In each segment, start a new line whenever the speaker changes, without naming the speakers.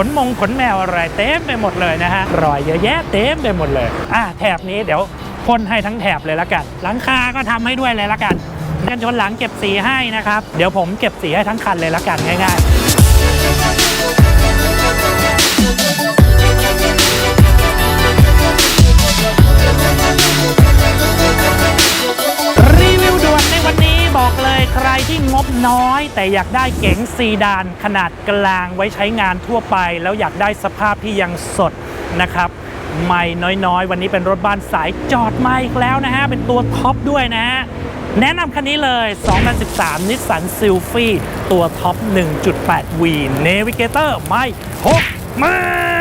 ขนมงขนแมวอะไรเต็มไปหมดเลยนะฮะรอยเยอะแยะเต็มไปหมดเลยอะแถบนี้เดี๋ยวพ่นให้ทั้งแถบเลยละกัน หลังคาก็ทำให้ด้วยเลยละกันกันชนหลังเก็บสีให้นะครับ เดี๋ยวผมเก็บสีให้ทั้งคันเลยละกันง่าย ๆ บอกเลยใครที่งบน้อย แต่อยากได้เก๋งซีดานขนาดกลางไว้ใช้งานทั่วไป แล้วอยากได้สภาพที่ยังสดนะครับไม่น้อยๆ วันนี้เป็นรถบ้านสายจอดมาอีกแล้วนะฮะ เป็นตัวท็อปด้วยนะฮะ แนะนำคันนี้เลย 2013 Nissan Sylphy ตัวท็อป 1.8V Navigator ไม่6มัน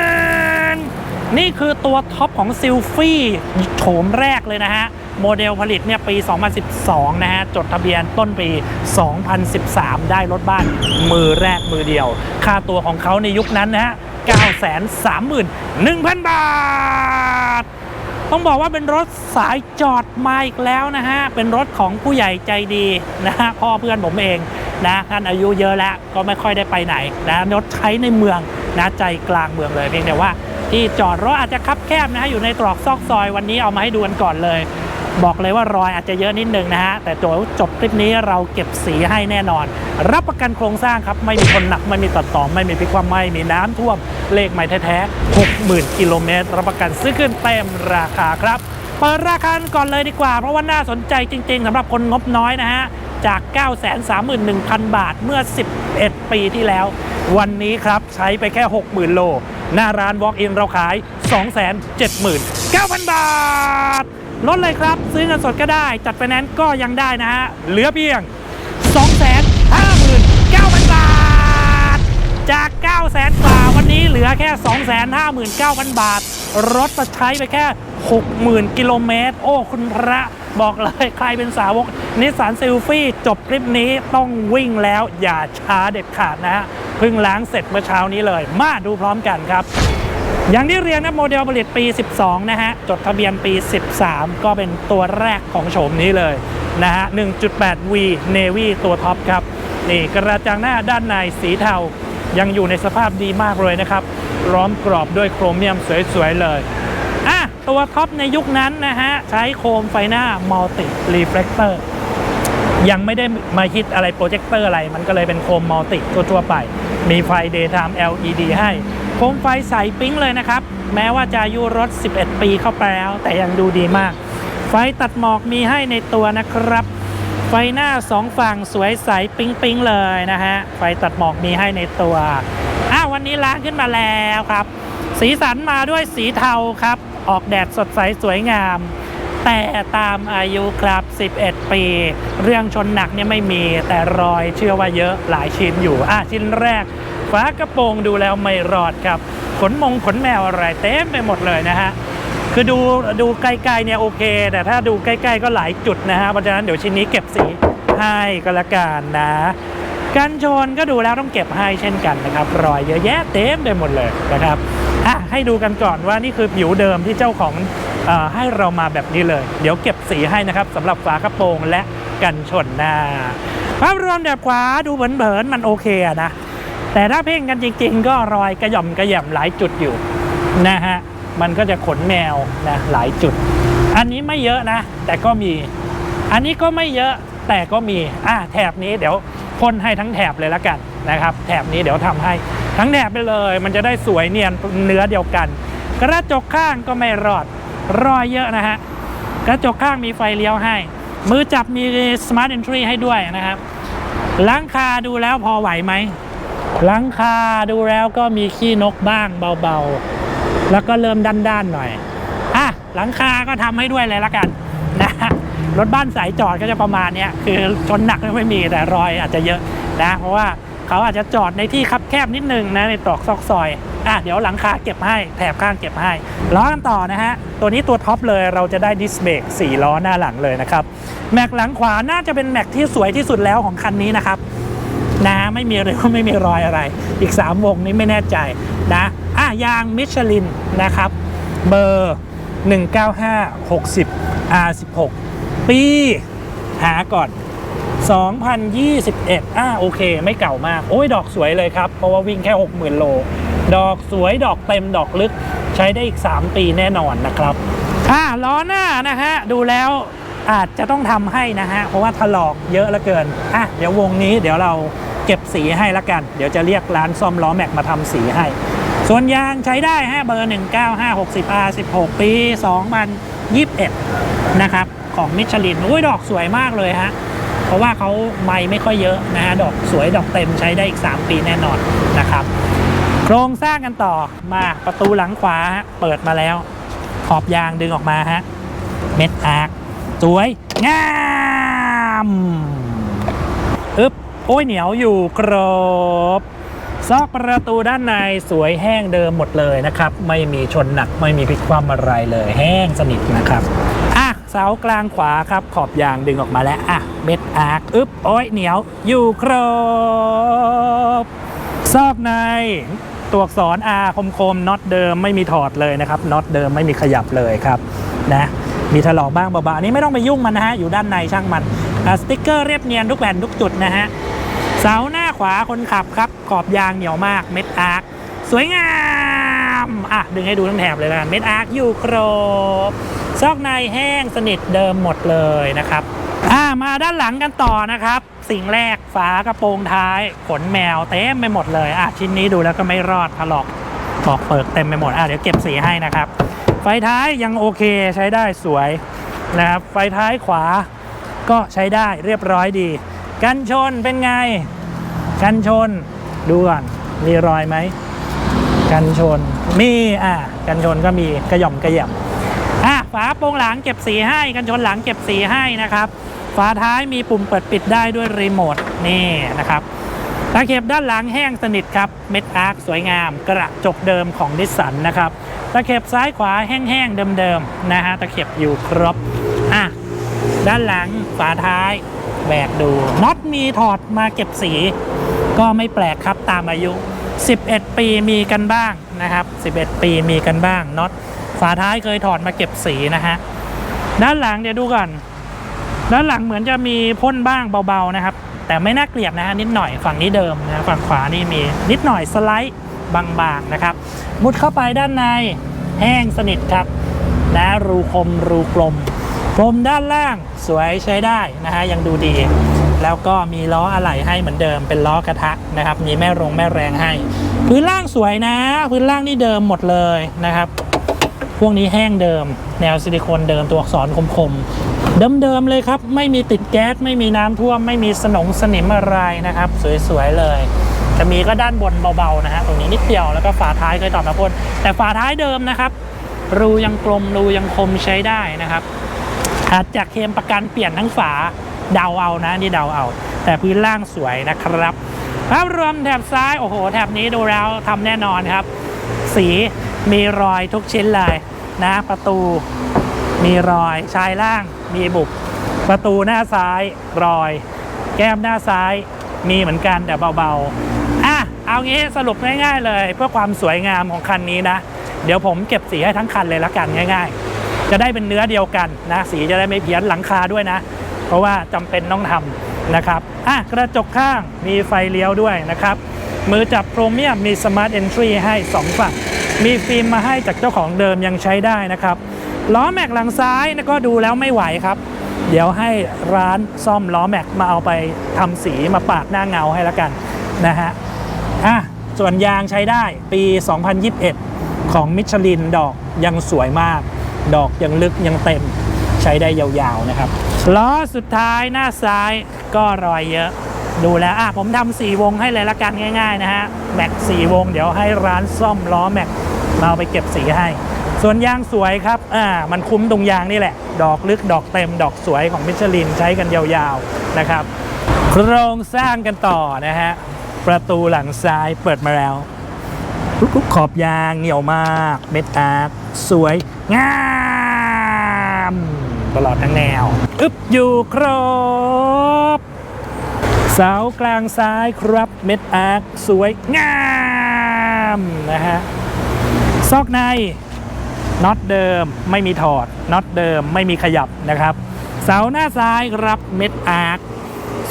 นี่คือตัวท็อปของซิลฟี่โฉมแรกเลยนะฮะ โมเดลผลิตเนี่ยปี 2012 นะฮะ จดทะเบียนต้นปี 2013 ได้รถบ้านมือแรกมือเดียว ค่าตัวของเขาในยุคนั้นนะฮะ 931,000 บาท ต้องบอกว่าเป็นรถสายจอดมาอีกแล้วนะฮะ เป็นรถของผู้ใหญ่ใจดีนะฮะ พ่อเพื่อนผมเองนะท่านอายุเยอะแล้วก็ไม่ค่อยได้ไปไหนนะรถใช้ในเมืองนะใจกลางเมืองเลยเพียงแต่ว่า ที่จอดรถอาจจะคับแคบนะฮะอยู่ในตรอกซอกซอยวันนี้เอามาให้ดูกันก่อนเลย บอกเลยว่ารอยอาจจะเยอะนิดนึงนะฮะแต่ตัวจบคลิปนี้เราเก็บสีให้แน่นอน รับประกันโครงสร้างครับไม่มีคนหนักไม่มีตัดต่อไม่มีพลิกความไม่มีน้ำท่วมเลขใหม่แท้ๆ60,000กิโลเมตรรับประกันซื้อขึ้นเต็มราคาครับเปิดราคาก่อนเลยดีกว่า เพราะว่าน่าสนใจจริง ๆสำหรับคนงบน้อยนะฮะ จาก 931,000 บาทเมื่อ 11 ปีที่แล้ว วันนี้ครับใช้ไปแค่ 60,000 โล หน้าร้าน Walk-in เราขาย 279,000 บาท ลดเลยครับ ซื้อเงินสดก็ได้ จัดไฟแนนซ์ก็ยังได้นะฮะ เหลือเพียง 259,000 บาท จาก 900,000 กว่าวันนี้เหลือแค่ 259,000 บาท รถจะใช้ไปแค่ 60,000 กิโลเมตร โอ้ คุณพระบอกเลย ใครเป็นสาวกนิสสันซิลฟี่ จบคลิปนี้ต้องวิ่งแล้วอย่าช้าเด็ดขาดนะฮะเพิ่งล้างเสร็จเมื่อเช้านี้เลย มาดูพร้อมกันครับ อย่างที่เรียนนะโมเดลผลิตปี 12 นะฮะ จดทะเบียนปี 13 ก็เป็นตัวแรกของโฉมนี้เลยนะฮะ 1.8V Navy ตัวท็อปครับ นี่กระจังหน้าด้านในสีเทา ยังอยู่ในสภาพดีมากเลยนะครับล้อมกรอบด้วยโครเมียมสวยๆเลย ตัวท็อปในยุคนั้นนะฮะ ใช้โคมไฟหน้ามัลติรีเฟล c เตอร์ยังไม่ได้มาคิดอะไรโปรเจคเตอร์อะไร มันก็เลยเป็นโคมมัลติทั่วๆไป มีไฟ Daytime LED ให้ โคมไฟใสปิ๊งเลยนะครับ แม้ว่าจะอายุรถ 11 ปีเข้าไปแล้ว แต่ยังดูดีมาก ไฟตัดหมอกมีให้ในตัวนะครับ ไฟหน้าสองฝั่งสวยใสปิ๊งปิ๊งเลยนะฮะ ไฟตัดหมอกมีให้ในตัว อ้าววันนี้ล้างขึ้นมาแล้วครับ สีสันมาด้วยสีเทาครับ ออกแดดสดใสสวยงาม แต่ตามอายุครับ 11 ปี เรื่องชนหนักเนี่ยไม่มีแต่รอยเชื่อว่าเยอะหลายชิ้นอยู่อะชิ้นแรกฝากระโปรงดูแล้วไม่รอดครับ ขนมงขนแมวอะไรเต็มไปหมดเลยนะฮะคือดูดูไกลๆเนี่ยโอเค แต่ถ้าดูใกล้ๆก็หลายจุดนะฮะเพราะฉะนั้นเดี๋ยวชิ้นนี้เก็บสีให้ก็แล้วกันนะกันชนก็ดูแล้วต้องเก็บให้เช่นกันนะครับ รอยเยอะแยะเต็มไปหมดเลยนะครับ ให้ดูกันก่อนว่านี่คือผิวเดิมที่เจ้าของอให้เรามาแบบนี้เลย เดี๋ยวเก็บสีให้นะครับสำหรับฝากระโปรงและกันชนหน้าภาพรวมแบบขวาดูเผินๆมันโอเคนะ แต่ถ้าเพ่งกันจริง ๆ ก็รอยกระหย่อมกระหย่มหลายจุดอยู่นะฮะมันก็จะขนแมวนะหลายจุด อันนี้ไม่เยอะนะ แต่ก็มี อันนี้ก็ไม่เยอะแต่ก็มีอะแถบนี้เดี๋ยวพ่นให้ทั้งแถบเลยละกัน นะครับ แถบนี้เดี๋ยวทำให้ทั้งแถบไปเลย มันจะได้สวยเนียนเนื้อเดียวกัน กระจกข้างก็ไม่รอดรอยเยอะนะฮะกระจกข้างมีไฟเลี้ยวให้ มือจับมี Smart Entry ให้ด้วยนะครับหลังคาดูแล้วพอไหวไหมหลังคาดูแล้วก็มีขี้นกบ้างเบาๆ แล้วก็เริ่มด้านๆหน่อยอะหลังคาก็ทำให้ด้วยเลยละกันนะรถบ้านสายจอดก็จะประมาณเนี้ยคือชนหนักไม่มีแต่รอยอาจจะเยอะนะ เพราะว่า เขาอาจจะจอดในที่คับแคบนิดนึงนะในตรอกซอกซอยอะเดี๋ยวหลังคาเก็บให้แถบข้างเก็บให้ล้อกันต่อนะฮะ ตัวนี้ตัวท็อปเลยเราจะได้ดิสเบรก4ล้อหน้าหลังเลยนะครับ แม็กหลังขวาน่าจะเป็นแม็กที่สวยที่สุดแล้วของคันนี้นะครับนะไม่มีเลยว่าไม่มีรอยอะไร อีก 3 วงนี้ไม่แน่ใจนะอะยางมิชลินนะครับเบอร์ 195 60 R16 ปีหาก่อน 2021 อะโอเค ไม่เก่ามาก โอ้ย ดอกสวยเลยครับ เพราะว่าวิ่งแค่ 60,000 โล ดอกสวยดอกเต็มดอกลึก ใช้ได้อีก 3 ปีแน่นอนนะครับ อ่าล้อหน้านะฮะ ดูแล้วอาจจะต้องทำให้นะฮะ เพราะว่าถลอกเยอะเหลือเกิน อะ เดี๋ยววงนี้เดี๋ยวเราเก็บสีให้ละกัน เดี๋ยวจะเรียกร้านซ่อมล้อแม็กมาทำสีให้ ส่วนยางใช้ได้ฮะเบอร์ 19560 R 16 ปี 2021 นะครับ ของมิชลิน อุ้ยดอกสวยมากเลยฮะ เพราะว่าเขาไม่ไม่ค่อยเยอะนะฮะดอกสวยดอกเต็มใช้ได้อีก 3 ปีแน่นอนนะครับ โครงสร้างกันต่อมาประตูหลังขวาเปิดมาแล้ว ขอบยางดึงออกมาฮะเม็ดอาร์คสวยงามอึ๊บโอ้ยเหนียวอยู่ครอบซอกประตูด้านในสวยแห้งเดิมหมดเลยนะครับ ไม่มีชนหนักไม่มีพลิกคว่ำอะไรเลยแห้งสนิทนะครับ สากลางขวาครับ ขอบยางดึงออกมาแล้ว อะเม็ดอาร์คอึ๊บ โอ้ยเหนียว อยู่ครบ ซอกใน ตัวอักษร R คมคมน็อตเดิมไม่มีถอดเลยนะครับ น็อตเดิมไม่มีขยับเลยครับนะมีถลอกบ้างเบาๆอันนี้ไม่ต้องไปยุ่งมันนะฮะ อยู่ด้านในช่างมันสติ๊กเกอร์เรียบเนียนทุกแผ่นทุกจุดนะฮะ เสาหน้าขวาคนขับครับ ขอบยางเหนียวมาก เม็ดอาร์คสวยงาม อะ ดึงให้ดูทั้งแถบเลยนะเม็ดอาร์คอยู่ครบ ซอกในแห้งสนิทเดิมหมดเลยนะครับอ่ามาด้านหลังกันต่อนะครับ สิ่งแรกฝากระโปรงท้าย ขนแมวเต็มไปหมดเลยอะชิ้นนี้ดูแล้วก็ไม่รอดถลอกปอกเปิกเต็มไปหมดอะเดี๋ยวเก็บสีให้นะครับ ไฟท้ายยังโอเคใช้ได้สวยนะครับไฟท้ายขวาก็ใช้ได้เรียบร้อยดี กันชนเป็นไง กันชนดูก่อนมีรอยไหม กันชนมีอะกันชนก็มีกระหย่อมกระหยม อะฝาโปรงหลังเก็บสีให้กันชนหลังเก็บสีให้นะครับ ฝาท้ายมีปุ่มเปิดปิดได้ด้วยรีโมทนี่นะครับตะเข็บด้านหลังแห้งสนิทครับเม็ดอาร์คสวยงาม กระจกเดิมของนิสสันนะครับตะเข็บซ้ายขวาแห้งๆเดิมๆนะฮะตะเข็บอยู่ครบอะด้านหลังฝาท้ายแบกดูน็อตมีถอดมาเก็บสี ก็ไม่แปลกครับตามอายุ 11 ปีมีกันบ้างนะครับ 11 ปีมีกันบ้างน็อต ฝาท้ายเคยถอดมาเก็บสีนะฮะ ด้านหลังเดี๋ยวดูก่อน ด้านหลังเหมือนจะมีพ่นบ้างเบาๆนะครับ แต่ไม่น่าเกลียดนะฮะนิดหน่อยฝั่งนี้เดิมนะฝั่งขวานี่มีนิดหน่อยสไลด์บางๆนะครับ มุดเข้าไปด้านในแห้งสนิทครับนะรูคมรูกลมพรมด้านล่างสวยใช้ได้นะฮะยังดูดี แล้วก็มีล้ออะไหล่ให้เหมือนเดิมเป็นล้อกระทะนะครับ มีแม่รงแม่แรงให้ พื้นล่างสวยนะ พื้นล่างนี่เดิมหมดเลยนะครับ พวกนี้แห้งเดิม แนวซิลิโคนเดิมตัวอักษรคมๆ เดิมๆเลยครับ ไม่มีติดแก๊ส ไม่มีน้ำท่วม ไม่มีสนงสนิมอะไรนะครับ สวยๆเลย จะมีก็ด้านบนเบาๆนะฮะตรงนี้นิดเดียวแล้วก็ฝาท้ายเคยตอบมาพ่นแต่ฝาท้ายเดิมนะครับ รูยังกลมรูยังคมใช้ได้นะครับอาจจะเคมประกันเปลี่ยนทั้งฝาเดาเอานะนี่เดาเอา แต่พื้นล่างสวยนะครับภาพรวมแถบซ้ายโอ้โหแถบนี้ดูแล้วทำแน่นอนครับ สี มีรอยทุกชิ้นเลยนะประตูมีรอยชายล่างมีบุบประตูหน้าซ้ายรอย แก้มหน้าซ้ายมีเหมือนกันแต่เบาๆอะเอางี้สรุปง่ายๆเลย เพื่อความสวยงามของคันนี้นะ เดี๋ยวผมเก็บสีให้ทั้งคันเลยละกันง่าย ๆ จะได้เป็นเนื้อเดียวกันนะสีจะได้ไม่เพี้ยนหลังคาด้วยนะ เพราะว่าจำเป็นต้องทำนะครับอะกระจกข้างมีไฟเลี้ยวด้วยนะครับ มือจับโครเมียมมีสมาร์ทเอนทรีให้ 2 ฝั่ง มีฟิล์มมาให้จากเจ้าของเดิมยังใช้ได้นะครับล้อแม็กหลังซ้ายก็ดูแล้วไม่ไหวครับ เดี๋ยวให้ร้านซ่อมล้อแม็กมาเอาไปทำสีมาปาดหน้าเงาให้แล้วกันนะฮะอะส่วนยางใช้ได้ปี 2021 ของมิชลินดอกยังสวยมาก ดอกยังลึกยังเต็มใช้ได้ยาวๆนะครับล้อสุดท้ายหน้าซ้ายก็รอยเยอะ ดูแล้วอะผมทำสี่วงให้เลยละกันง่าย ๆ นะฮะแม็กสี่วง เดี๋ยวให้ร้านซ่อมล้อแม็ก เอาไปเก็บสีให้ ส่วนยางสวยครับอ่ามันคุ้มตรงยางนี่แหละ ดอกลึกดอกเต็มดอกสวยของมิชลินใช้กันยาวๆนะครับ โครงสร้างกันต่อนะฮะ ประตูหลังซ้ายเปิดมาแล้วทุกขอบยางเหนียวมากเม็ดอาร์สวยงามตลอดทั้งแนว อึบอยู่ครบเสากลางซ้ายครับเม็ดอาร์คสวยงามนะฮะ ซอกในน็อตเดิมไม่มีถอดน็อตเดิมไม่มีขยับนะครับ เสาหน้าซ้ายรับเม็ดอาร์ค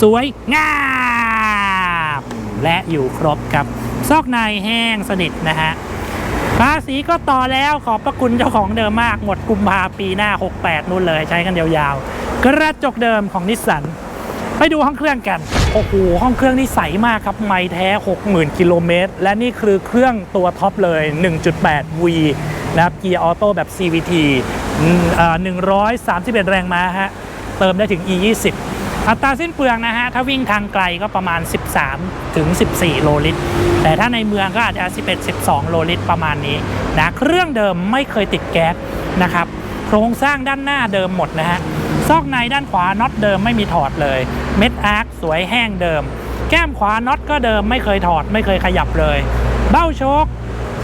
สวยงามและอยู่ครบครับ ซอกในแห้งสนิทนะฮะภาษีก็ต่อแล้วขอบพระคุณเจ้าของเดิมมากหมดกุมภาปีหน้า 68 นู่นเลยใช้กันยาวๆ กระจกเดิมของนิสสัน ไปดูห้องเครื่องกัน โอ้โห ห้องเครื่องนี่ใสมากครับ ไม่แท้ 60,000 กิโลเมตร และนี่คือเครื่องตัวท็อปเลย 1.8 V นะครับ เกียร์ออโต้แบบ CVT อืมอ่า131 แรงม้าฮะ เติมได้ถึง E20 อัตราสิ้นเปลืองนะฮะ ถ้าวิ่งทางไกลก็ประมาณ 13 ถึง 14 โลลิตร แต่ถ้าในเมืองก็อาจจะ 11 12 โลลิตรประมาณนี้นะ เครื่องเดิมไม่เคยติดแก๊สนะครับ โครงสร้างด้านหน้าเดิมหมดนะฮะ ซอกในด้านขวาน็อตเดิมไม่มีถอดเลย เม็ดอาร์คสวยแห้งเดิม แก้มขวาน็อตก็เดิมไม่เคยถอดไม่เคยขยับเลย เบ้าโชค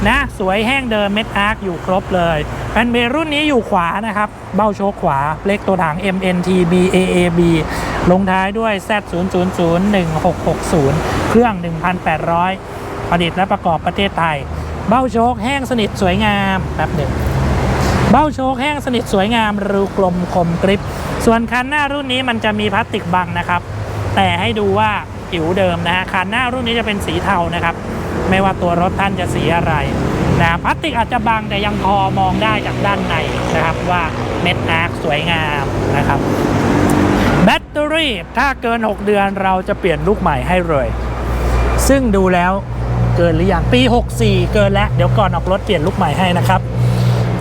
นะสวยแห้งเดิมเม็ดอาร์คอยู่ครบเลยแผ่นเบรกรุ่นนี้อยู่ขวานะครับ เบ้าโชคขวาเลขตัวถัง MNT BAAB ลงท้ายด้วย Z 0 0 0 1 6 6 0 เครื่อง 1,800 ผลิตและประกอบประเทศไทย เบ้าโชคแห้งสนิทสวยงามแป๊บหนึ่ง เบ้าโชคแห้งสนิทสวยงามรูกลมคมกริบส่วนคันหน้ารุ่นนี้มันจะมีพลาสติกบังนะครับ แต่ให้ดูว่าผิวเดิมนะฮะคันหน้ารุ่นนี้จะเป็นสีเทานะครับ ไม่ว่าตัวรถท่านจะสีอะไรนะพลาสติกอาจจะบังแต่ยังพอมองได้จากด้านในนะครับว่าเม็ดอาร์คสวยงามนะครับ แบตเตอรี่ถ้าเกิน 6 เดือนเราจะเปลี่ยนลูกใหม่ให้เลย ซึ่งดูแล้วเกินหรือยังปี 64 เกินแล้ว เดี๋ยวก่อนออกรถเปลี่ยนลูกใหม่ให้นะครับ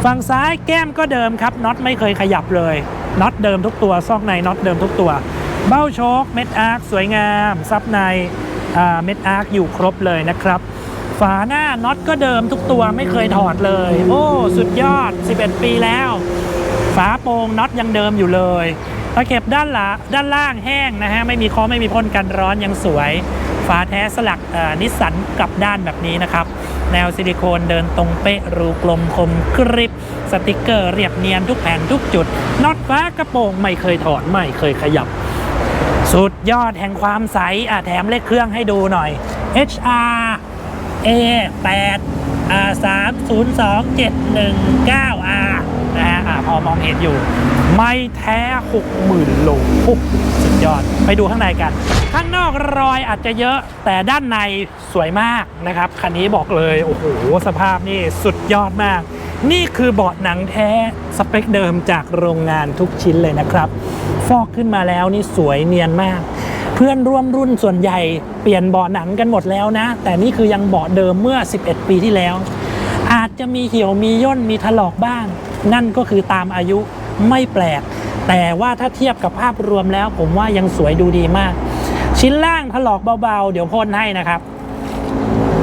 ฝั่งซ้ายแก้มก็เดิมครับน็อตไม่เคยขยับเลยน็อตเดิมทุกตัวซอกในน็อตเดิมทุกตัว เบ้าโชคเม็ดอาร์คสวยงาม ซับในเม็ดอาร์คอยู่ครบเลยนะครับ ฝาหน้าน็อตก็เดิมทุกตัวไม่เคยถอดเลย โอ้ สุดยอด 11 ปีแล้ว ฝาโปรงน็อตยังเดิมอยู่เลยตะเข็บด้านหลังด้านล่างแห้งนะฮะ ไม่มีคอไม่มีพ่นกันร้อนยังสวยาแท้สลักนิสสันกลับด้านแบบนี้นะครับ แนวซิลิโคนเดินตรงเป๊ะรูกลมคมกริบ สติกเกอร์เรียบเนียนทุกแผ่นทุกจุดน็อตฟ้ากระโปรงไม่เคยถอดไม่เคยขยับ สุดยอดแห่งความใสแถมเลขเครื่องให้ดูหน่อย HR A 8 R 3 0 2 7 1 9 R นะฮะอะพอมองเห็นอยู่ ไม่แท้ 60,000โลโอ้สุดยอด ไปดูข้างในกัน ข้างนอกรอยอาจจะเยอะแต่ด้านในสวยมากนะครับ คันนี้บอกเลย โอ้โห สภาพนี่สุดยอดมาก นี่คือเบาะหนังแท้สเปคเดิมจากโรงงานทุกชิ้นเลยนะครับ ฟอกขึ้นมาแล้วนี่สวยเนียนมาก พื่อนร่วมรุ่นส่วนใหญ่เปลี่ยนเบาะหนังกันหมดแล้วนะ แต่นี่คือยังเบาะเดิมเมื่อ 11 ปีที่แล้ว อาจจะมีเหี่ยวมีย่นมีถลอกบ้าง นั่นก็คือตามอายุไม่แปลก แต่ว่าถ้าเทียบกับภาพรวมแล้ว ผมว่ายังสวยดูดีมาก ชิ้นล่างถลอกเบาๆ เดี๋ยวพ่นให้นะครับ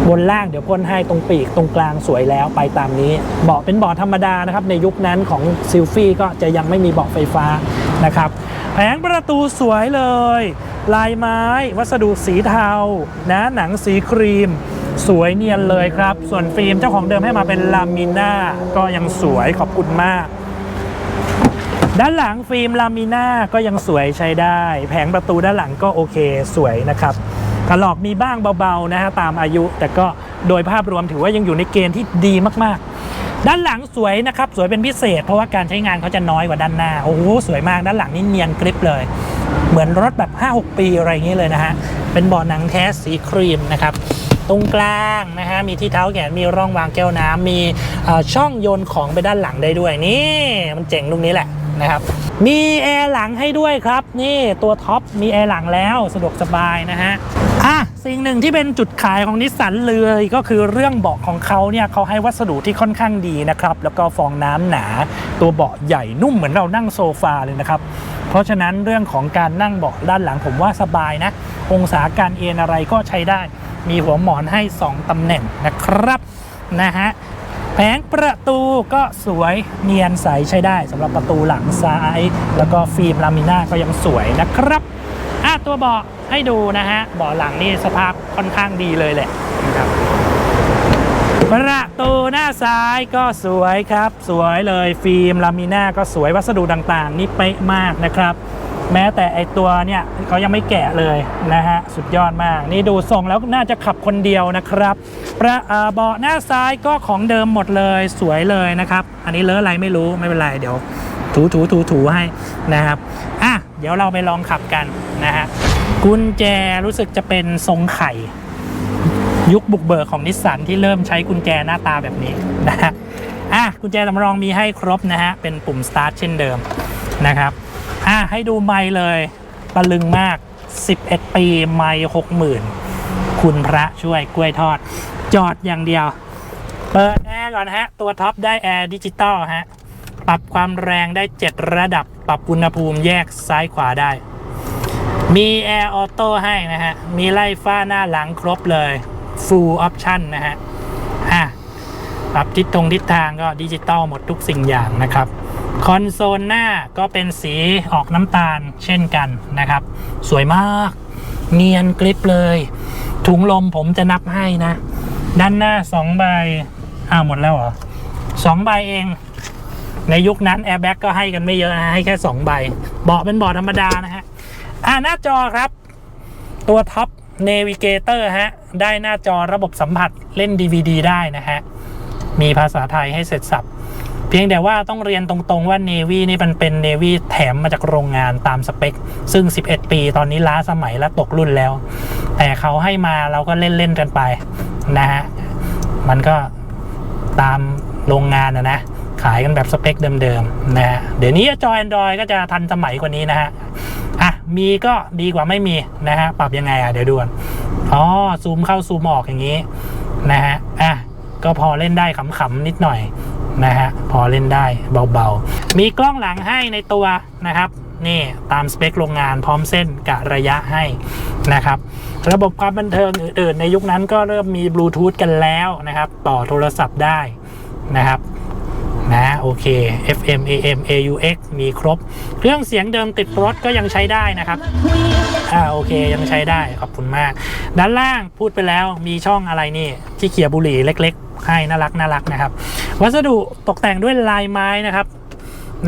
บนล่างเดี๋ยวพ่นให้ตรงปีกตรงกลางสวยแล้วไปตามนี้ เบาะเป็นเบาะธรรมดานะครับ ในยุคนั้นของซิลฟี่ก็จะยังไม่มีเบาะไฟฟ้านะครับแผงประตูสวยเลย ลายไม้ วัสดุสีเทานะหนังสีครีม สวยเนียนเลยครับ ส่วนฟิล์มเจ้าของเดิมให้มาเป็นลามิน่าก็ยังสวยขอบคุณมาก ด้านหลังฟิล์มลามิน่าก็ยังสวยใช้ได้ แผงประตูด้านหลังก็โอเคสวยนะครับถลอกมีบ้างเบาๆนะฮะตามอายุ แต่ก็โดยภาพรวมถือว่ายังอยู่ในเกณฑ์ที่ดีมากๆ ด้านหลังสวยนะครับ สวยเป็นพิเศษ เพราะว่าการใช้งานเขาจะน้อยกว่าด้านหน้า โอ้โหสวยมากด้านหลังนี่เนียนกริบเลย เหมือนรถแบบ 5-6 ปีอะไรอย่างนี้เลยนะฮะ เป็นเบาะหนังแท้สีครีมนะครับ ตรงกลางนะฮะ มีที่เท้าแขน มีร่องวางแก้วน้ำ มีช่องโยนของไปด้านหลังได้ด้วย นี่ มันเจ๋งตรงนี้แหละนะครับ มีแอร์หลังให้ด้วยครับ นี่ตัวท็อป มีแอร์หลังแล้ว สะดวกสบายนะฮะอะสิ่งหนึ่งที่เป็นจุดขายของนิสสันเลยก็คือเรื่องเบาะของเขาเนี่ยเขาให้วัสดุที่ค่อนข้างดีนะครับ แล้วก็ฟองน้ำหนา ตัวเบาะใหญ่นุ่มเหมือนเรานั่งโซฟาเลยนะครับ เพราะฉะนั้นเรื่องของการนั่งเบาะด้านหลังผมว่าสบายนะ องศาการเอนอะไรก็ใช้ได้ มีหัวหมอนให้ 2 ตำแหน่งนะครับนะฮะแผงประตูก็สวยเนียนใสใช้ได้สำหรับประตูหลังซ้าย แล้วก็ฟิล์มลามิน่าก็ยังสวยนะครับอะตัวเบาะให้ดูนะฮะเบาะหลังนี่สภาพค่อนข้างดีเลยแหละนะครับ ประตูหน้าซ้ายก็สวยครับ สวยเลยฟิล์มลามิน่าก็สวยวัสดุต่างๆ นี่เป๊ะมากนะครับ แม้แต่ไอตัวเนี่ยเขายังไม่แกะเลยนะฮะ สุดยอดมาก นี่ดูทรงแล้วน่าจะขับคนเดียวนะครับ ประอ่าเบาะหน้าซ้ายก็ของเดิมหมดเลยสวยเลยนะครับ อันนี้เลอะอะไรไม่รู้ไม่เป็นไรเดี๋ยว ถูถูถูถูให้นะครับอะเดี๋ยวเราไปลองขับกันนะฮะกุญแจรู้สึกจะเป็นทรงไข่ ยุคบุกเบิกของนิสสันที่เริ่มใช้กุญแจหน้าตาแบบนี้นะฮะอะกุญแจสำรองมีให้ครบนะฮะ เป็นปุ่ม start เช่นเดิมนะครับอะให้ดูไมค์เลยตะลึงมาก 11 ปีไมค์60,000คุณพระช่วยกล้วยทอด จอดอย่างเดียว เปิดแอร์ก่อนฮะ ตัวท็อปได้แอร์ดิจิตอลฮะ ปรับความแรงได้ 7 ระดับ ปรับอุณหภูมิแยกซ้ายขวาได้ มีแอร์ออโต้ให้นะฮะ มีไล่ฟ้าหน้าหลังครบเลย Full Option นะฮะอะปรับทิศตรงทิศทางก็ดิจิตอลหมดทุกสิ่งอย่างนะครับ คอนโซลหน้าก็เป็นสีออกน้ำตาลเช่นกันนะครับ สวยมาก เนียนกริปเลย ถุงลมผมจะนับให้นะ ด้านหน้า2ใบอ้าวหมดแล้วเหรอสองใบเอง ในยุคนั้นแอร์แบ็กก็ให้กันไม่เยอะนะให้แค่ 2 ใบ เบาะเป็นเบาะธรรมดานะฮะอ่าหน้าจอครับ ตัวท็อป Navigator ฮะ ได้หน้าจอระบบสัมผัสเล่น DVD ได้นะฮะ มีภาษาไทยให้เสร็จสับ เพียงแต่ว่าต้องเรียนตรงๆว่า Navy นี่มันเป็น Navy แถมมาจากโรงงานตามสเปค ซึ่ง 11 ปีตอนนี้ล้าสมัยและตกรุ่นแล้ว แต่เขาให้มาเราก็เล่นๆกันไปนะฮะ มันก็ตามโรงงานนะนะขายกันแบบสเปคเดิมๆนะฮะ เดี๋ยวนี้จอ Android ก็จะทันสมัยกว่านี้นะฮะ อะมีก็ดีกว่าไม่มีนะฮะปรับยังไงอะเดี๋ยวดูกันอ๋อซูมเข้าซูมออกอย่างนี้นะฮะอะก็พอเล่นได้ขำๆนิดหน่อยนะฮะพอเล่นได้เบาๆ มีกล้องหลังให้ในตัวนะครับนี่ตามสเปคโรงงานพร้อมเส้นกะระยะให้นะครับ ระบบความบันเทิงอื่นๆ ในยุคนั้นก็เริ่มมีบลูทูธกันแล้วนะครับ ต่อโทรศัพท์ได้นะครับ นะโอเค FM AM AUX มีครบ เครื่องเสียงเดิมติดรถก็ยังใช้ได้นะครับอ่าโอเคยังใช้ได้ขอบคุณมาก ด้านล่างพูดไปแล้วมีช่องอะไรนี่ ที่เขียบุหรี่เล็ก ๆ ให้น่ารักน่ารักนะครับ วัสดุตกแต่งด้วยลายไม้นะครับ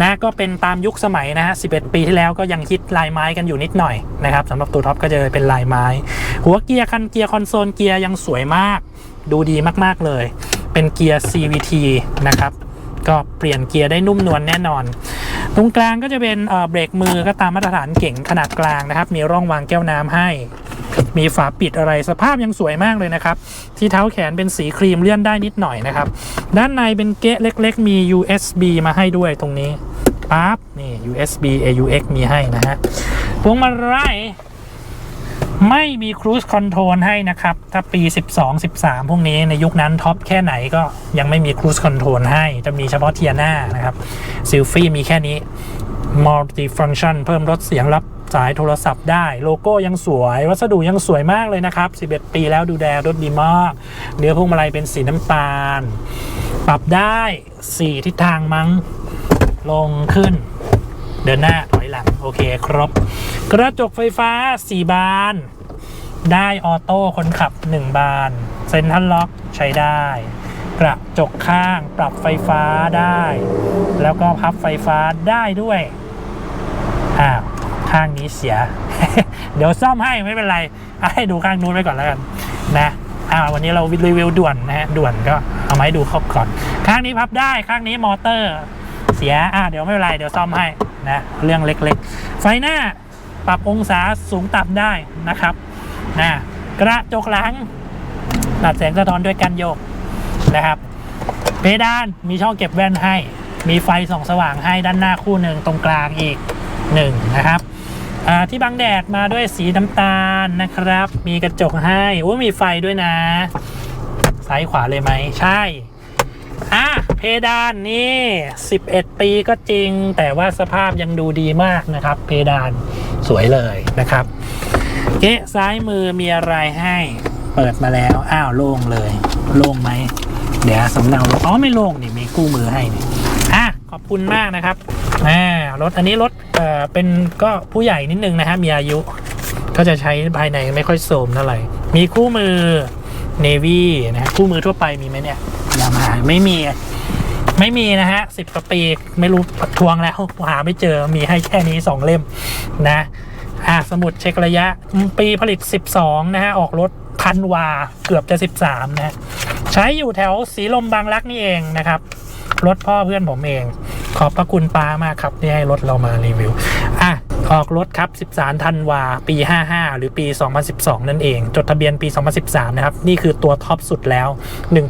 นะก็เป็นตามยุคสมัยนะฮะ 11 ปีที่แล้วก็ยังคิดลายไม้กันอยู่นิดหน่อยนะครับสำหรับตัวท็อปก็จะเป็นลายไม้ หัวเกียร์คันเกียร์คอนโซลเกียร์ยังสวยมาก ดูดีมากๆเลย เป็นเกียร์ CVT นะครับ ก็เปลี่ยนเกียร์ได้นุ่มนวลแน่นอน ตรงกลางก็จะเป็นเบรกมือก็ตามมาตรฐานเก่งขนาดกลางนะครับ มีร่องวางแก้วน้ำให้ มีฝาปิดอะไรสภาพยังสวยมากเลยนะครับ ที่เท้าแขนเป็นสีครีมเลื่อนได้นิดหน่อยนะครับ ด้านในเป็นเกะเล็ก ๆ มี USB มาให้ด้วยตรงนี้ปั๊บนี่ USB AUX มีให้นะฮะพวงมาลัย ไม่มี Cruise Control ให้นะครับ ถ้าปี 12 13 พวกนี้ในยุคนั้นท็อปแค่ไหนก็ยังไม่มี Cruise Control ให้ จะมีเฉพาะเทียน่านะครับซิลฟี่มีแค่นี้ Multi Function เพิ่มลดเสียงรับสายโทรศัพท์ได้โลโก้ยังสวย วัสดุยังสวยมากเลยนะครับ 11 ปีแล้วดูแลรถดีมาก เนื้อพวงมาลัยเป็นสีน้ำตาล ปรับได้ 4 ทิศทางมั้งลงขึ้น เดินหน้าถ โอเคครบ กระจกไฟฟ้า 4 บาน ได้ออโต้คนขับ 1 บาน เซ็นทรัลล็อกใช้ได้ กระจกข้างปรับไฟฟ้าได้ แล้วก็พับไฟฟ้าได้ด้วยอ้าข้างนี้เสีย เดี๋ยวซ่อมให้ไม่เป็นไรเอาให้ดูข้างนู้นไว้ก่อนแล้วกันนะอ่าวันนี้เรารีวิวด่วนนะฮะด่วนก็เอาไม้ดูครบก่อน ข้างนี้พับได้ข้างนี้มอเตอร์ เสียอ่าเดี๋ยวไม่เป็นไรเดี๋ยวซ่อมให้นะเรื่องเล็กๆ ไฟหน้าปรับองศาสูงต่ำได้นะครับนะกระจกหลังตัดแสงสะท้อนด้วยกันโยกนะครับ เพดานมีช่องเก็บแว่นให้ มีไฟส่องสว่างให้ด้านหน้าคู่หนึ่งตรงกลางอีกหนึ่งนะครับที่บังแดดมาด้วยสีน้ำตาลนะครับ มีกระจกให้โอ้มีไฟด้วยนะ ซ้ายขวาเลยไหม ใช่ อะเพดานนี่ 11 ปีก็จริง แต่ว่าสภาพยังดูดีมากนะครับ เพดานสวยเลยนะครับเก๊ะซ้ายมือมีอะไรให้ เปิดมาแล้ว อ้าวโล่งเลย โล่งไหม เดี๋ยวสำเนาลงอ๋อไม่โล่งนี่มีกู้มือให้นี่อะขอบคุณมากนะครับอ่ารถอันนี้รถเอ่อเป็นก็ผู้ใหญ่นิดนึงนะฮะมีอายุ ก็จะใช้ภายในไม่ค่อยโสมเท่าไหร่มีคู่มือ Navy นะฮะคู่มือทั่วไปมีไหมเนี่ยยามาไม่มี ไม่มีนะฮะสิบกว่าปีไม่รู้ทวงแล้วหาไม่เจอมีให้แค่นี้สองเล่มนะอะสมุดเช็คระยะ ปีผลิต 12 นะฮะ ออกรถพันวาเกือบจะ 13 นะฮะ ใช้อยู่แถวสีลมบางรักนี่เองนะครับ รถพ่อเพื่อนผมเอง ขอบพระคุณป้ามากครับที่ให้รถเรามารีวิว ออกรถครับ 13 ธันวา ปี 55 หรือปี 2012 นั่นเอง จดทะเบียนปี 2013 นะครับ นี่คือตัวท็อปสุดแล้ว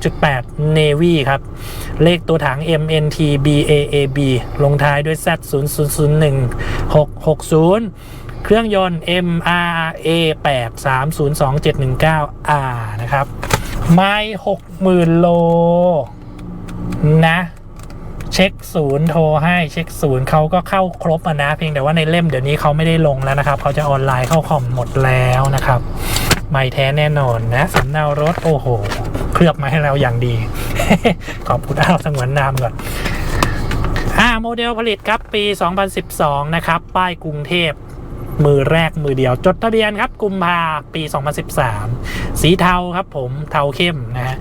1.8 Navy ครับ เลขตัวถัง MNT BAAB ลงท้ายด้วย Z 0 0 0 1 6 6 0 เครื่องยนต์ MRA 8 3 0 2 7 1 9 R นะครับ ไม่60,000 โล นะ เช็คศูนย์โทรให้เช็คศูนย์เขาก็เข้าครบนะ เพียงแต่ว่าในเล่มเดี๋ยวนี้เขาไม่ได้ลงแล้วนะครับเขาจะออนไลน์เข้าคอมหมดแล้วนะครับไม่แท้แน่นอนนะสำเนารถโอ้โห เคลือบมาให้เราอย่างดี ขอบคุณอ้าวสงวนนามก่อนอ่าโมเดลผลิตครับปี 2012 นะครับ ป้ายกรุงเทพ มือแรกมือเดียว จดทะเบียนครับ กุมภาปี 2013 สีเทาครับผมเทาเข้มนะฮะ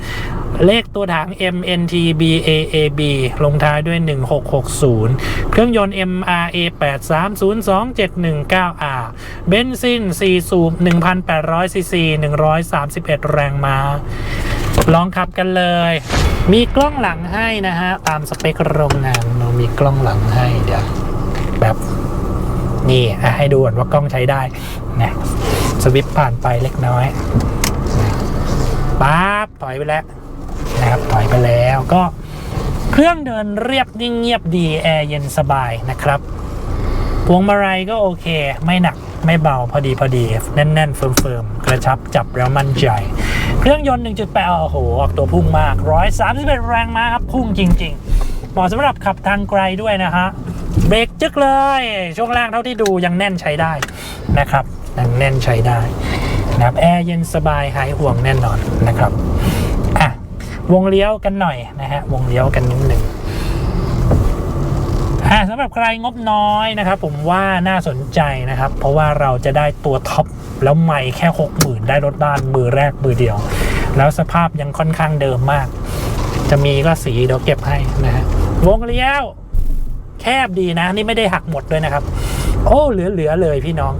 เลขตัวถัง MNT BAAB ลงท้ายด้วย 1660 เครื่องยนต์ MRA 8302719R เบนซิน 4 สูบ 1,800 ซีซี 131 แรงม้า ลองขับกันเลย มีกล้องหลังให้นะฮะ ตามสเปคโรงงานเรามีกล้องหลังให้เดี๋ยวแบบนี่ให้ดูก่อนว่ากล้องใช้ได้นะสวิปผ่านไปเล็กน้อยปั๊บถอยไปแล้ว นะครับถอยไปแล้วก็เครื่องเดินเรียบนิ่งเงียบดีแอร์เย็นสบายนะครับพวงมาลัยก็โอเค ไม่หนักไม่เบาพอดีพอดีแน่นๆเฟิร์มๆกระชับจับแล้วมั่นใจ เครื่องยนต์ 1.8 โอ้โห ออกตัวพุ่งมาก 131 แรงม้าครับ พุ่งจริงๆเหมาะสำหรับขับทางไกลด้วยนะฮะเบรกจึกเลย ช่วงล่างเท่าที่ดูยังแน่นใช้ได้นะครับยังแน่นใช้ได้นะครับแอร์เย็นสบายหายห่วงแน่นอนนะครับ วงเลี้ยวกันหน่อยนะฮะวงเลี้ยวกันนิดหนึ่งสำหรับใครงบน้อยนะครับ ผมว่าน่าสนใจนะครับ เพราะว่าเราจะได้ตัวท็อปแล้วใหม่แค่ 60,000 ได้รถบ้านมือแรกมือเดียว แล้วสภาพยังค่อนข้างเดิมมาก จะมีก็สีเดี๋ยวเก็บให้นะฮะวงเลี้ยวแคบดีนะ นี่ไม่ได้หักหมดด้วยนะครับ โอ้เหลือๆเลยพี่น้อง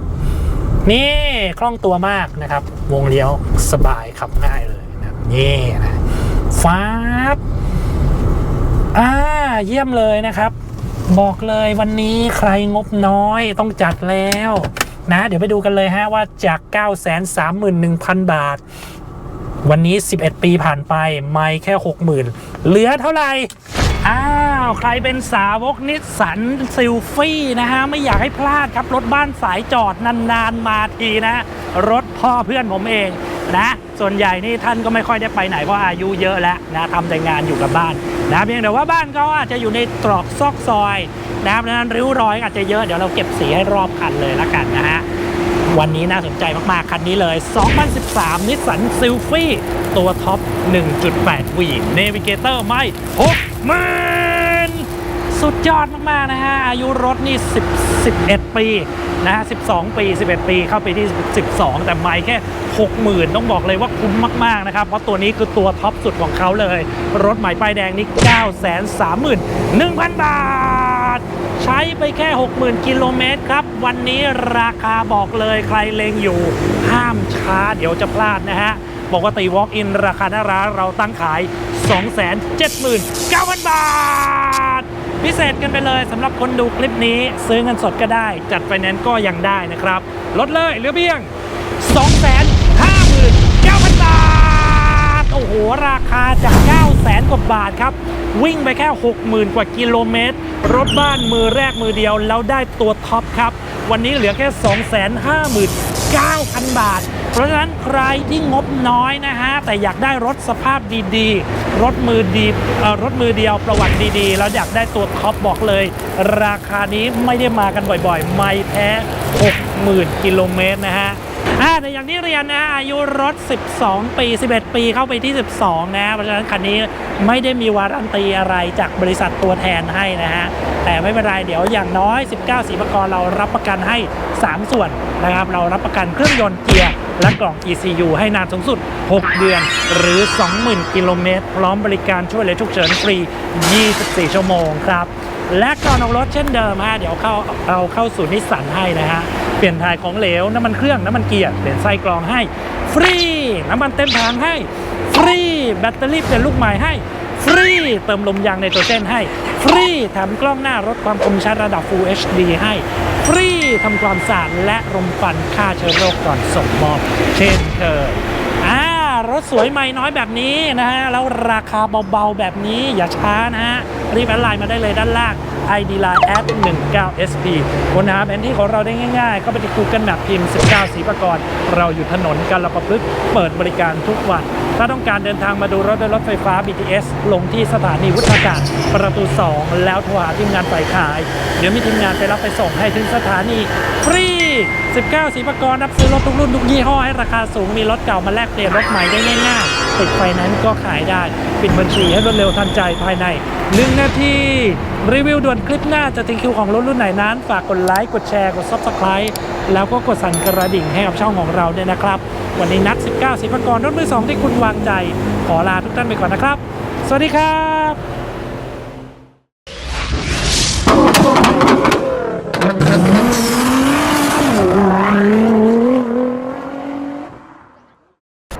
นี่คล่องตัวมากนะครับ วงเลี้ยวสบายขับง่ายเลยนะนี่นะ ฟ้าบอ่าเยี่ยมเลยนะครับ บอกเลยวันนี้ใครงบน้อยต้องจัดแล้วนะ เดี๋ยวไปดูกันเลยฮะว่าจาก 931,000 บาท วันนี้ 11 ปีผ่านไป ไม่แค่ 60,000 เหลือเท่าไหร่อ้าว ใครเป็นสาวกนิสสันซิลฟี่นะฮะ ไม่อยากให้พลาดครับ รถบ้านสายจอดนาน ๆ มาทีนะ รถพ่อเพื่อนผมเอง นะส่วนใหญ่นี่ท่านก็ไม่ค่อยได้ไปไหนเพราะอายุเยอะแล้วนะทำแต่งานอยู่กับบ้านนะเพียงแต่ว่าบ้านเขาอาจจะอยู่ในตรอกซอกซอยนะครับดังนั้นริ้วรอยอาจจะเยอะเดี๋ยวเราเก็บสีให้รอบคันเลยละกันนะฮะวันนี้น่าสนใจมาก ๆ คันนี้เลย 2013 นิสสันซิลฟี่ตัวท็อป 1.8 V Navigator ไม่6มัน สุดยอดมากๆนะฮะ อายุรถนี่10 11 ปีนะฮะ 12 ปี 11 ปี เข้าไปที่ 12 แต่ไม่แค่ 60,000 ต้องบอกเลยว่าคุ้มมาก ๆ นะครับ เพราะตัวนี้คือตัวท็อปสุดของเขาเลย รถใหม่ป้ายแดงนี่ 931,000 บาท ใช้ไปแค่ 60,000 กิโลเมตรครับ วันนี้ราคาบอกเลยใครเลงอยู่ ห้ามช้าเดี๋ยวจะพลาดนะฮะ ปกติ Walk in ราคาหน้าร้านเราตั้งขาย 279,000 บาท พิเศษกันไปเลยสำหรับคนดูคลิปนี้ ซื้อเงินสดก็ได้ จัดไฟแนนซ์ก็ยังได้นะครับ ลดเลยเหลือเพียง 259,000 บาท โอ้โห ราคาจาก 900,000 กว่าบาทครับ วิ่งไปแค่ 60,000 กว่ากิโลเมตร รถบ้านมือแรกมือเดียวแล้วได้ตัวท็อปครับ วันนี้เหลือแค่ 259,000 บาท เพราะฉะนั้นใครที่งบน้อยนะฮะแต่อยากได้รถสภาพดีๆ รถมือดีรถมือเดียวประวัติดีๆ แล้วอยากได้ตัวท็อปบอกเลย ราคานี้ไม่ได้มากันบ่อยๆ ไม่แพ้60,000กิโลเมตรนะฮะอ่าแต่อย่างที่เรียนนะอายุรถ 12 ปี 11 ปีเข้าไปที่ 12 นะเพราะฉะนั้นคันนี้ไม่ได้มีวารันตีอะไรจากบริษัทตัวแทนให้นะฮะ แต่ไม่เป็นไรเดี๋ยวอย่างน้อย 19 สีประกรเรารับประกันให้ 3 ส่วนนะครับ เรารับประกันเครื่องยนต์เกียร์ และกล่อง ECU ให้นานสูงสุด 6 เดือน หรือ 20,000 กิโลเมตร พร้อมบริการช่วยเหลือฉุกเฉินฟรี 24 ชั่วโมงครับ และก่อนออกรถเช่นเดิมฮะเดี๋ยวเข้าเอาเข้าสู่นิสสันให้นะฮะ เปลี่ยนถ่ายของเหลว น้ำมันเครื่อง น้ำมันเกียร์ เปลี่ยนไส้กรองให้ ฟรี น้ำมันเต็มถังให้ ฟรี แบตเตอรี่เปลี่ยนลูกใหม่ให้ ฟรี เติมลมยางในตัวเจนให้ ฟรีแถมกล้องหน้ารถความคมชัดระดับ Full HD ให้ ฟรี ทำความสะอาดและรมควันฆ่าเชื้อโรคก่อนส่งมอบเช่นเคยอ่ารถสวยใหม่น้อยแบบนี้นะฮะ แล้วราคาเบาๆแบบนี้อย่าช้านะฮะ รีบแอดไลน์มาได้เลยด้านล่าง ID Line at 19 SP ค้นหาแผนที่ของเราได้ง่ายๆก็ไปที่ Google Map พิมพ์ 19 สีประกรเราอยู่ถนนกันละประพฤกเปิดบริการทุกวัน ถ้าต้องการเดินทางมาดูรถด้วยรถไฟฟ้า BTS ลงที่สถานีวุฒากาศประตู 2 แล้วโทรหาทีมงานฝ่ายขาย เดี๋ยวมีทีมงานไปรับไปส่งให้ถึงสถานีฟรี 19สีประกรณ์รับซื้อรถทุกรุ่นทุกยี่ห้อให้ราคาสูงมีรถเก่ามาแลกเปลี่ยนรถใหม่ได้ง่ายๆติดไฟนั้นก็ขายได้ ปิดบัญชีให้รวดเร็วทันใจภายใน 1 นาทีรีวิวด่วนคลิปหน้าจะถึงคิวของรถรุ่นไหนนั้น ฝากกดไลค์ กดแชร์ กด Subscribe แล้วก็กดสั่นกระดิ่งให้กับช่องของเราด้วยนะครับ วันนี้นัด 19สีประกรณ์รถมือสองที่คุณวางใจ ขอลาทุกท่านไปก่อนนะครับ สวัสดีครับ